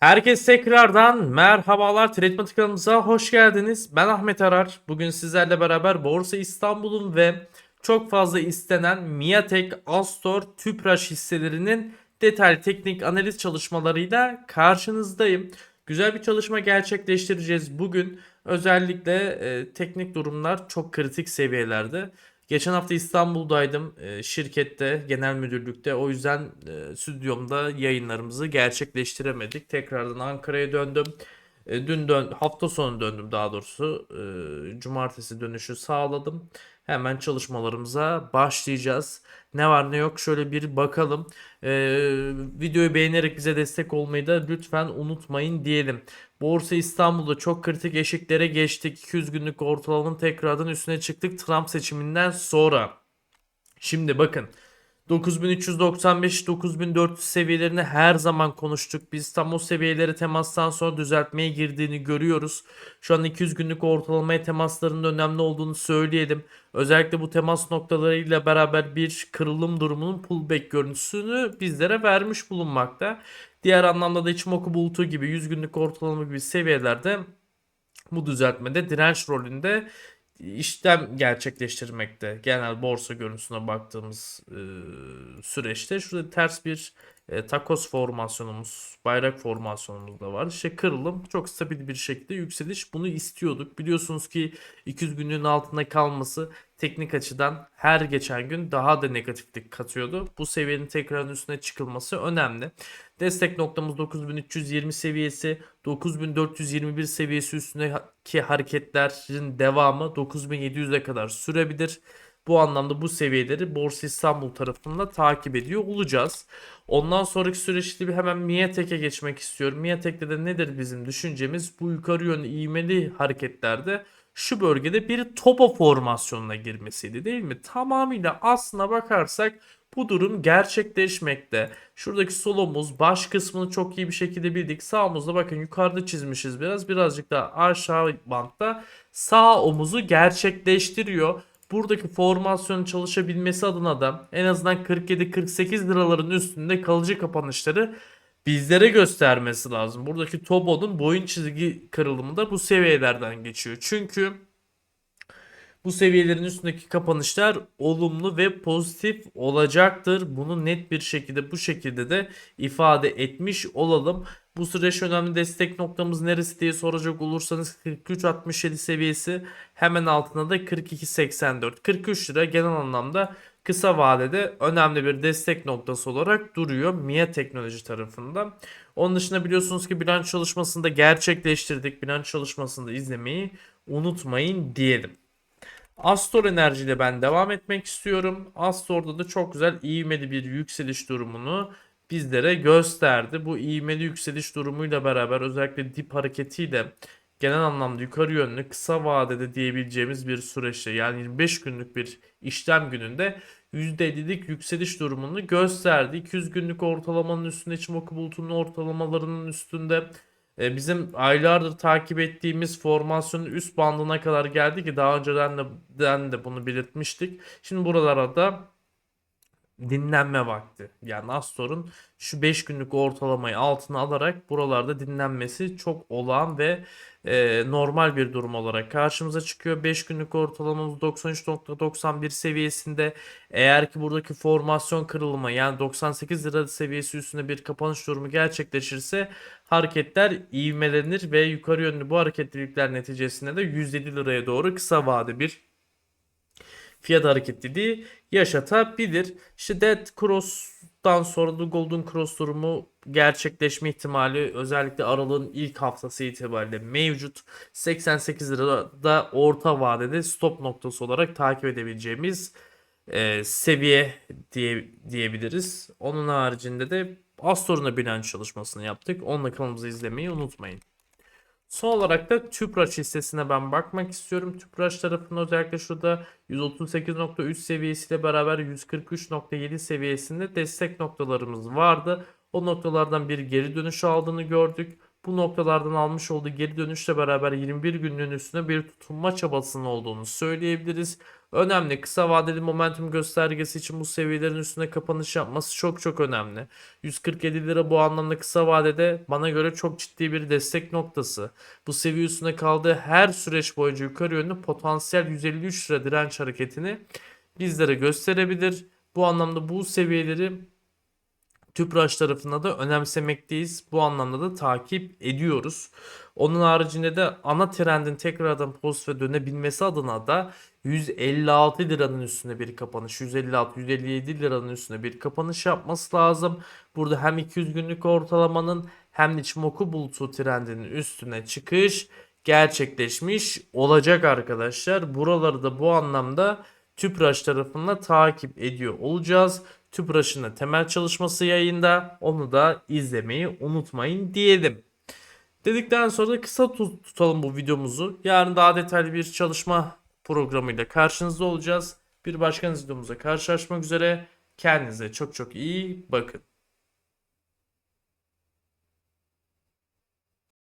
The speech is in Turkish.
Herkes tekrardan merhabalar Treatment kanalımıza hoş geldiniz. Ben Ahmet Arar. Bugün sizlerle beraber Borsa İstanbul'un ve çok fazla istenen Miatek, Astor, Tüpraş hisselerinin detaylı teknik analiz çalışmalarıyla karşınızdayım. Güzel bir çalışma gerçekleştireceğiz bugün. Özellikle e, teknik durumlar çok kritik seviyelerde. Geçen hafta İstanbul'daydım e, şirkette, genel müdürlükte. O yüzden e, stüdyomda yayınlarımızı gerçekleştiremedik. Tekrardan Ankara'ya döndüm. E, dün dön hafta sonu döndüm daha doğrusu. Cumartesi dönüşü sağladım. Hemen çalışmalarımıza başlayacağız. Ne var ne yok şöyle bir bakalım. E, videoyu beğenerek bize destek olmayı da lütfen unutmayın diyelim. Borsa İstanbul'da çok kritik eşiklere geçtik. 200 günlük ortalamanın tekrardan üstüne çıktık Trump seçiminden sonra. Şimdi bakın 9395-9400 seviyelerini her zaman konuştuk. Biz tam o seviyeleri temastan sonra düzeltmeye girdiğini görüyoruz. Şu an 200 günlük ortalamaya temasların önemli olduğunu söyleyelim. Özellikle bu temas noktalarıyla beraber bir kırılım durumunun pullback görüntüsünü bizlere vermiş bulunmakta. Diğer anlamda da Ichimoku bulutu gibi 100 günlük ortalama gibi seviyelerde bu düzeltmede direnç rolünde işlem gerçekleştirmekte. Genel borsa görüntüsüne baktığımız e, süreçte şurada ters bir e, takos formasyonumuz, bayrak formasyonumuz da var. İşte kırılım çok stabil bir şekilde yükseliş bunu istiyorduk. Biliyorsunuz ki 200 günlüğün altında kalması teknik açıdan her geçen gün daha da negatiflik katıyordu. Bu seviyenin tekrar üstüne çıkılması önemli. Destek noktamız 9320 seviyesi, 9421 seviyesi üstündeki hareketlerin devamı 9700'e kadar sürebilir. Bu anlamda bu seviyeleri Borsa İstanbul tarafında takip ediyor olacağız. Ondan sonraki süreçte bir hemen Miatek'e geçmek istiyorum. Miatek'te de nedir bizim düşüncemiz? Bu yukarı yönlü ivmeli hareketlerde şu bölgede bir topo formasyonuna girmesiydi değil mi? Tamamıyla aslına bakarsak bu durum gerçekleşmekte. Şuradaki sol omuz baş kısmını çok iyi bir şekilde bildik. Sağ omuzda bakın yukarıda çizmişiz biraz. Birazcık daha aşağı bantta sağ omuzu gerçekleştiriyor. Buradaki formasyonun çalışabilmesi adına da en azından 47-48 liraların üstünde kalıcı kapanışları bizlere göstermesi lazım. Buradaki Tobo'nun boyun çizgi kırılımı da bu seviyelerden geçiyor. Çünkü bu seviyelerin üstündeki kapanışlar olumlu ve pozitif olacaktır. Bunu net bir şekilde bu şekilde de ifade etmiş olalım. Bu süreç önemli destek noktamız neresi diye soracak olursanız 43.67 seviyesi hemen altında da 42.84. 43 lira genel anlamda kısa vadede önemli bir destek noktası olarak duruyor MIA Teknoloji tarafında. Onun dışında biliyorsunuz ki bilanço çalışmasını da gerçekleştirdik. Bilanço çalışmasını da izlemeyi unutmayın diyelim. Astor Enerji ile ben devam etmek istiyorum. Astor'da da çok güzel ivmeli bir yükseliş durumunu bizlere gösterdi. Bu ivmeli yükseliş durumuyla beraber özellikle dip hareketiyle genel anlamda yukarı yönlü kısa vadede diyebileceğimiz bir süreçte yani 25 günlük bir işlem gününde %50'lik yükseliş durumunu gösterdi. 200 günlük ortalamanın üstünde Ichimoku bulutunun ortalamalarının üstünde e, bizim aylardır takip ettiğimiz formasyonun üst bandına kadar geldi ki daha önceden de, de bunu belirtmiştik. Şimdi buralara da dinlenme vakti. Yani Astor'un şu 5 günlük ortalamayı altına alarak buralarda dinlenmesi çok olağan ve e, normal bir durum olarak karşımıza çıkıyor. 5 günlük ortalamamız 93.91 seviyesinde. Eğer ki buradaki formasyon kırılımı yani 98 lira seviyesi üstünde bir kapanış durumu gerçekleşirse hareketler ivmelenir ve yukarı yönlü bu hareketlilikler neticesinde de 107 liraya doğru kısa vade bir fiyat hareketliliği yaşatabilir. İşte Dead Cross'tan sonra da Golden Cross durumu gerçekleşme ihtimali özellikle aralığın ilk haftası itibariyle mevcut. 88 lirada orta vadede stop noktası olarak takip edebileceğimiz e, seviye diye, diyebiliriz. Onun haricinde de Astor'un da bilanço çalışmasını yaptık. Onunla kanalımızı izlemeyi unutmayın. Son olarak da Tüpraş hissesine ben bakmak istiyorum. Tüpraş tarafında özellikle şurada 138.3 seviyesiyle beraber 143.7 seviyesinde destek noktalarımız vardı. O noktalardan bir geri dönüş aldığını gördük. Bu noktalardan almış olduğu geri dönüşle beraber 21 günlüğün üstüne bir tutunma çabasının olduğunu söyleyebiliriz. Önemli kısa vadeli momentum göstergesi için bu seviyelerin üstüne kapanış yapması çok çok önemli. 147 lira bu anlamda kısa vadede bana göre çok ciddi bir destek noktası. Bu seviye üstüne kaldığı her süreç boyunca yukarı yönlü potansiyel 153 lira direnç hareketini bizlere gösterebilir. Bu anlamda bu seviyeleri Tüpraş tarafında da önemsemekteyiz. Bu anlamda da takip ediyoruz. Onun haricinde de ana trendin tekrardan pozitife dönebilmesi adına da 156 liranın üstüne bir kapanış, 156-157 liranın üstüne bir kapanış yapması lazım. Burada hem 200 günlük ortalamanın hem de Ichimoku bulutu trendinin üstüne çıkış gerçekleşmiş olacak arkadaşlar. Buraları da bu anlamda Tüpraş tarafında takip ediyor olacağız. Tüpraş'ın da temel çalışması yayında. Onu da izlemeyi unutmayın diyelim. Dedikten sonra kısa tut- tutalım bu videomuzu. Yarın daha detaylı bir çalışma programıyla karşınızda olacağız. Bir başka videomuzda karşılaşmak üzere. Kendinize çok çok iyi bakın.